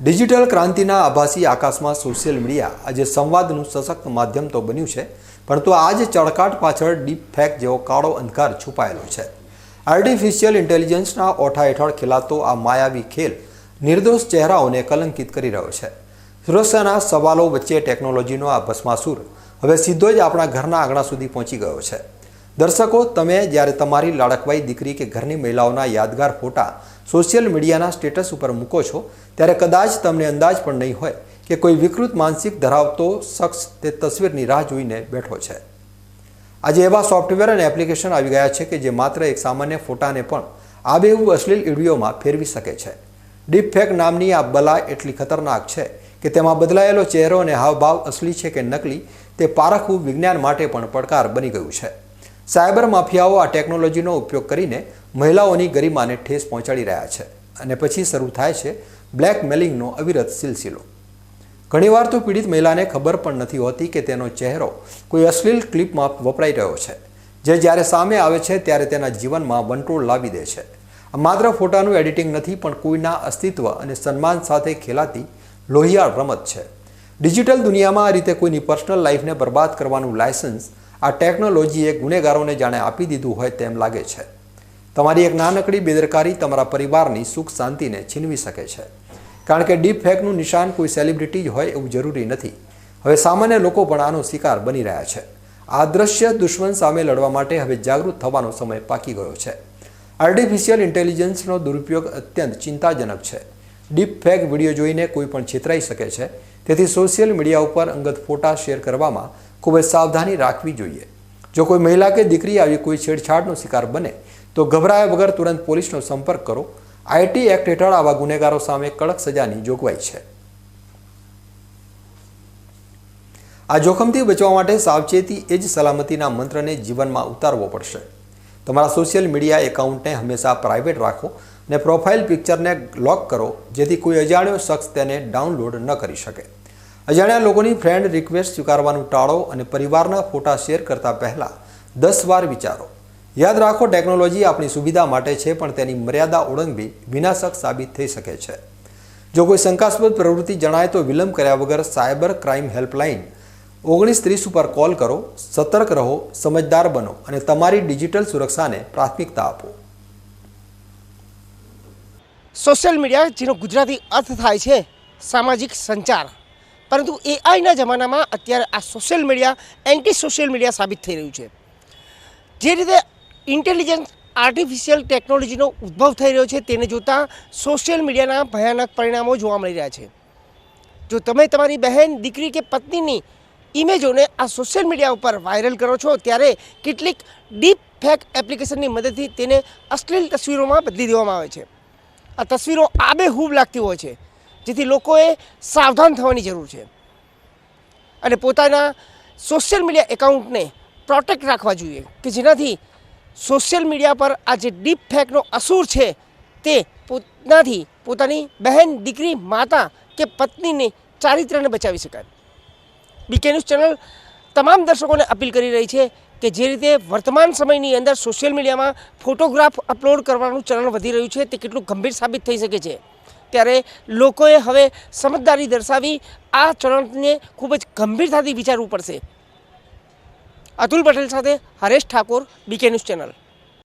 Digital ક્રાંતિના આભાસી આકાશમાં social media આજે સંવાદનું સશક્ત માધ્યમ તો બન્યું છે, પરંતુ આ જ ચળકાટ પાછળ ડીપ ફેક જેવો કાળો અંધકાર છુપાયેલો છે. આર્ટિફિશિયલ ઇન્ટેલિજન્સના ઓઠા હેઠળ ખેલાતો આ માયાવી ખેલ નિર્દોષ ચહેરાઓને કલંકિત કરી રહ્યો છે. સુરક્ષાના સવાલો વચ્ચે ટેકનોલોજીનો આ ભસ્માસુર હવે સીધો જ આપણા ઘરના આંગણા સુધી પહોંચી ગયો છે. દર્શકો, તમે જ્યારે તમારી લાડકવાઈ દીકરી કે ઘરની મહિલાઓના યાદગાર ફોટા સોશિયલ મીડિયાના સ્ટેટસ ઉપર મૂકો છો, ત્યારે કદાચ તમને અંદાજ પણ નહીં હોય કે કોઈ વિકૃત માનસિક ધરાવતો શખ્સ તે તસવીરની રાહ જોઈને બેઠો છે. આજે એવા સોફ્ટવેર અને એપ્લિકેશન આવી ગયા છે કે જે માત્ર એક સામાન્ય ફોટાને પણ આબેહૂબ અશ્લીલ વિડીયોમાં ફેરવી શકે છે. ડીપ ફેક નામની આ બલા એટલી ખતરનાક છે કે તેમાં બદલાયેલો ચહેરો અને હાવભાવ અસલી છે કે નકલી તે પારખવું વિજ્ઞાન માટે પણ પડકાર બની ગયું છે. સાયબર માફિયાઓ આ ટેકનોલોજીનો ઉપયોગ કરીને મહિલાઓની ગરિમાને ઠેસ પહોંચાડી રહ્યા છે અને પછી શરૂ થાય છે બ્લેકમેલિંગનો અવિરત સિલસિલો. ઘણીવાર તો પીડિત મહિલાને ખબર પણ નથી હોતી કે તેનો ચહેરો કોઈ અશ્લીલ ક્લિપમાં વપરાઈ રહ્યો છે, જે જ્યારે સામે આવે છે ત્યારે તેના જીવનમાં વંટોળ લાવી દે છે. માત્ર ફોટાનું એડિટિંગ નથી, પણ કોઈના અસ્તિત્વ અને સન્માન સાથે ખેલાતી લોહિયાળ રમત છે. ડિજિટલ દુનિયામાં આ રીતે કોઈની પર્સનલ લાઈફને બરબાદ કરવાનું લાયસન્સ આ ટેકનોલોજીએ ગુનેગારોને જાણે આપી દીધું હોય તેમ લાગે છે. તમારી એક નાનકડી બેદરકારી તમારા પરિવારની સુખ શાંતિને છીનવી શકે છે. કારણ કે ડીપ ફેકનું નિશાન કોઈ સેલિબ્રિટી જ હોય એવું જરૂરી નથી. હવે સામાન્ય લોકો પણ આનો શિકાર બની રહ્યા છે. આ દ્રશ્ય દુશ્મન સામે લડવા માટે હવે જાગૃત થવાનો સમય પાકી ગયો છે. આર્ટિફિશિયલ ઇન્ટેલિજન્સનો દુરુપયોગ અત્યંત ચિંતાજનક છે. ડીપ ફેક વીડિયો જોઈને કોઈ પણ છેતરાઈ શકે છે. તેથી સોશિયલ મીડિયા ઉપર અંગત ફોટા શેર કરવામાં ખૂબ જ સાવધાની રાખવી જોઈએ. જો કોઈ મહિલા કે દીકરી આવી કોઈ છેડછાડનો શિકાર બને, તો ગભરાયા વગર તુરંત પોલીસનો સંપર્ક કરો. આઈટી એક્ટ હેઠળ આવા ગુનેગારો સામે કડક સજાની જોગવાઈ છે. આ જોખમથી બચવા માટે સાવચેતી એ જ સલામતીના મંત્રને જીવનમાં ઉતારવો પડશે. તમારા સોશિયલ મીડિયા એકાઉન્ટને હંમેશા પ્રાઇવેટ રાખો અને પ્રોફાઇલ પિક્ચરને લોક કરો, જેથી કોઈ અજાણ્યો શખ્સ તેને ડાઉનલોડ ન કરી શકે. અજાણ્યા લોકોની ફ્રેન્ડ રિક્વેસ્ટ સ્વીકારવાનું ટાળો અને પરિવારના ફોટા શેર કરતા પહેલાં દસ વાર વિચારો. યાદ રાખો ટેકનોલોજી આપણી સુવિધા માટે છે, પણ તેની મર્યાદા ઓળંગવી વિનાશક સાબિત થઈ શકે છે. જો કોઈ શંકાસ્પદ પ્રવૃત્તિ જણાય તો વિલંબ કર્યા વગર સાયબર ક્રાઇમ હેલ્પલાઇન ઓગણીસ ત્રીસ ઉપર કોલ કરો, સતર્ક રહો, સમજદાર બનો અને તમારી ડિજિટલ સુરક્ષાને પ્રાથમિકતા આપો. સોશિયલ મીડિયા, જેનો ગુજરાતી અર્થ થાય છે સામાજિક સંચાર. પરંતુ એઆઈના જમાનામાં અત્યારે આ social media anti social media સાબિત થઈ રહ્યું છે. જે રીતે ઇન્ટેલિજન્સ આર્ટિફિશિયલ ટેકનોલોજીનો ઉદ્ભવ થઈ રહ્યો છે, તેને જોતાં સોશિયલ મીડિયાના ભયાનક પરિણામો જોવા મળી રહ્યા છે. જો તમે તમારી બહેન, દીકરી કે પત્નીની ઇમેજોને આ સોશિયલ મીડિયા ઉપર વાયરલ કરો છો, ત્યારે કેટલીક ડીપ ફેક એપ્લિકેશનની મદદથી તેને અશ્લીલ તસવીરોમાં બદલી દેવામાં આવે છે. આ તસવીરો આબેહૂબ લાગતી હોય છે. જેથી લોકોએ સાવધાન થવાની જરૂર છે. અને પોતાના સોશિયલ મીડિયા એકાઉન્ટને પ્રોટેક્ટ રાખવા જોઈએ કે જેનાથી સોશિયલ મીડિયા પર આ જે ડીપ ફેકનો અસુર છે તે પોતાથી પોતાની બહેન, દીકરી, માતા કે પત્નીને ચારિત્રને બચાવી શકાય. બીકે ન્યૂઝ ચેનલ તમામ દર્શકોને અપીલ કરી રહી છે કે જે રીતે વર્તમાન સમયની અંદર સોશિયલ મીડિયામાં ફોટોગ્રાફ અપલોડ કરવાનું ચલણ વધી રહ્યું છે તે કેટલું ગંભીર સાબિત થઈ શકે છે. ત્યારે લોકોએ હવે સમજદારી દર્શાવી આ ચલણને ખૂબ જ ગંભીરતાથી વિચારવું પડશે. અતુલ પટેલ સાથે Haresh Thakor BK news channel